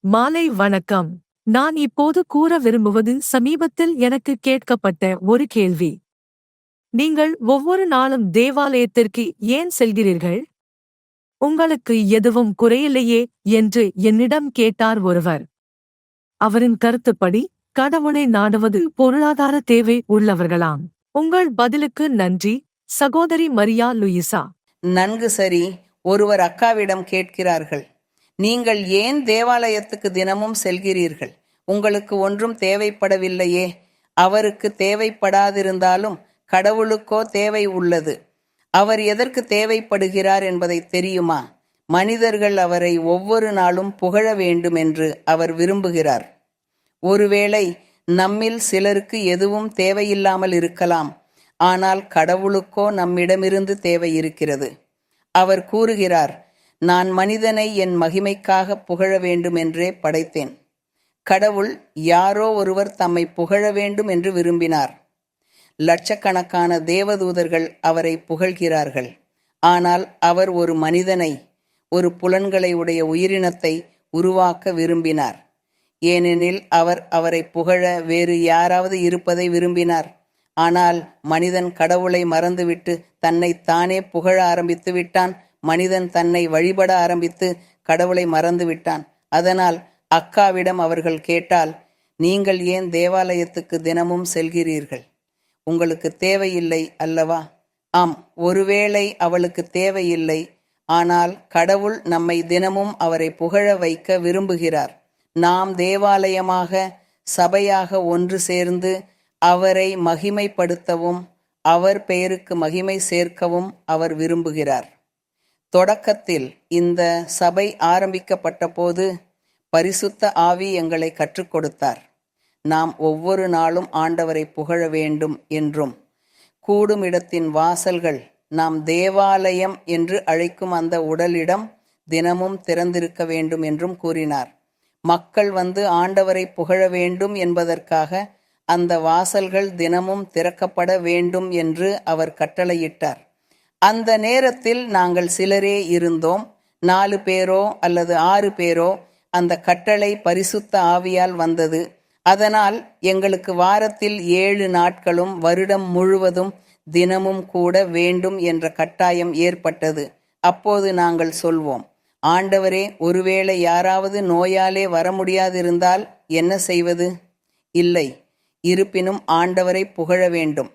மாலை வணக்கம். நான் இப்போது கூற விரும்புவது சமீபத்தில் எனக்கு கேட்கப்பட்ட ஒரு கேள்வி. நீங்கள் ஒவ்வொரு நாளும் தேவாலயத்திற்கு ஏன் செல்கிறீர்கள்? உங்களுக்கு எதுவும் குறையில்லையே என்று என்னிடம் கேட்டார் ஒருவர். அவரின் கருத்துப்படி கடவுளை நாடுவது பொருளாதார தேவை உள்ளவர்களாம். உங்கள் பதிலுக்கு நன்றி சகோதரி மரியா லூயிசா. நன்கு சரி ஒருவர் அக்காவிடம் கேட்கிறார்கள். நீங்கள் ஏன் தேவாலயத்துக்கு தினமும் செல்கிறீர்கள்? உங்களுக்கு ஒன்றும் தேவைப்படவில்லையே. அவருக்கு தேவைப்படாதிருந்தாலும் கடவுளுக்கோ தேவை உள்ளது. அவர் எதற்கு தேவைப்படுகிறார் என்பதை தெரியுமா? மனிதர்கள் அவரை ஒவ்வொரு நாளும் புகழ வேண்டும் என்று அவர் விரும்புகிறார். ஒருவேளை நம்மில் சிலருக்கு எதுவும் தேவையில்லாமல் இருக்கலாம். ஆனால் கடவுளுக்கோ நம்மிடமிருந்து தேவை இருக்கிறது. அவர் கூறுகிறார் நான் மனிதனை என் மகிமைக்காக புகழ வேண்டும் என்றே படைத்தேன். கடவுள் யாரோ ஒருவர் தம்மை புகழ வேண்டும் என்று விரும்பினார். லட்சக்கணக்கான தேவதூதர்கள் அவரை புகழ்கிறார்கள். ஆனால் அவர் ஒரு மனிதனை ஒரு புலன்களை உடைய உயிரினத்தை உருவாக்க விரும்பினார். ஏனெனில் அவர் அவரை புகழ வேறு யாராவது இருப்பதை விரும்பினார். ஆனால் மனிதன் கடவுளை மறந்துவிட்டு தன்னை தானே புகழ ஆரம்பித்து விட்டான். மனிதன் தன்னை வழிபட ஆரம்பித்து கடவுளை மறந்து விட்டான் அதனால் அக்காவிடம் அவர்கள் கேட்டால் நீங்கள் ஏன் தேவாலயத்துக்கு தினமும் செல்கிறீர்கள்? உங்களுக்கு தேவையில்லை அல்லவா? ஆம் ஒருவேளை அவளுக்கு தேவையில்லை. ஆனால் கடவுள் நம்மை தினமும் அவரை புகழ வைக்க விரும்புகிறார். நாம் தேவாலயமாக சபையாக ஒன்று சேர்ந்து அவரை மகிமைப்படுத்தவும் அவர் பெயருக்கு மகிமை சேர்க்கவும் அவர் விரும்புகிறார். தொடக்கத்தில் இந்த சபை ஆரம்பிக்கப்பட்ட போது பரிசுத்த ஆவி எங்களை கற்றுக் கொடுத்தார். நாம் ஒவ்வொரு நாளும் ஆண்டவரை புகழ வேண்டும் என்றும் கூடும் இடத்தின் வாசல்கள் நாம் தேவாலயம் என்று அழைக்கும் அந்த உடலிடம் தினமும் திறந்திருக்க வேண்டும் என்றும் கூறினார். மக்கள் வந்து ஆண்டவரை புகழ வேண்டும் என்பதற்காக அந்த வாசல்கள் தினமும் திறக்கப்பட வேண்டும் என்று அவர் கட்டளையிட்டார். அந்த நேரத்தில் நாங்கள் சிலரே இருந்தோம். நாலு பேரோ அல்லது ஆறு பேரோ அந்த கட்டளை பரிசுத்த ஆவியால் வந்தது. அதனால் எங்களுக்கு வாரத்தில் ஏழு நாட்களும் வருடம் முழுவதும் தினமும் கூட வேண்டும் என்ற கட்டாயம் ஏற்பட்டது. அப்போது நாங்கள் சொல்வோம் ஆண்டவரே ஒருவேளை யாராவது நோயாலே வர முடியாதிருந்தால் என்ன செய்வது? இல்லை இருப்பினும் ஆண்டவரை புகழ வேண்டும்.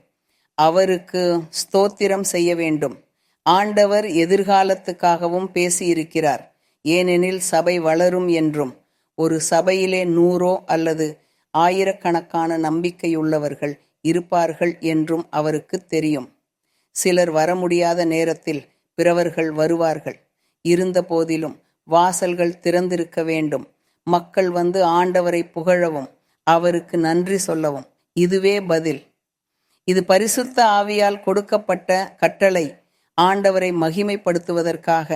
அவருக்கு ஸ்தோத்திரம் செய்ய வேண்டும். ஆண்டவர் எதிர்காலத்துக்காகவும் பேசியிருக்கிறார். ஏனெனில் சபை வளரும் என்றும் ஒரு சபையிலே நூறோ அல்லது ஆயிரக்கணக்கான நம்பிக்கையுள்ளவர்கள் இருப்பார்கள் என்றும் அவருக்கு தெரியும். சிலர் வர முடியாத நேரத்தில் பிறவர்கள் வருவார்கள். இருந்த போதிலும் வாசல்கள் திறந்திருக்க வேண்டும். மக்கள் வந்து ஆண்டவரை புகழவும் அவருக்கு நன்றி சொல்லவும். இதுவே பதில். இது பரிசுத்த ஆவியால் கொடுக்கப்பட்ட கட்டளை. ஆண்டவரை மகிமைப்படுத்துவதற்காக.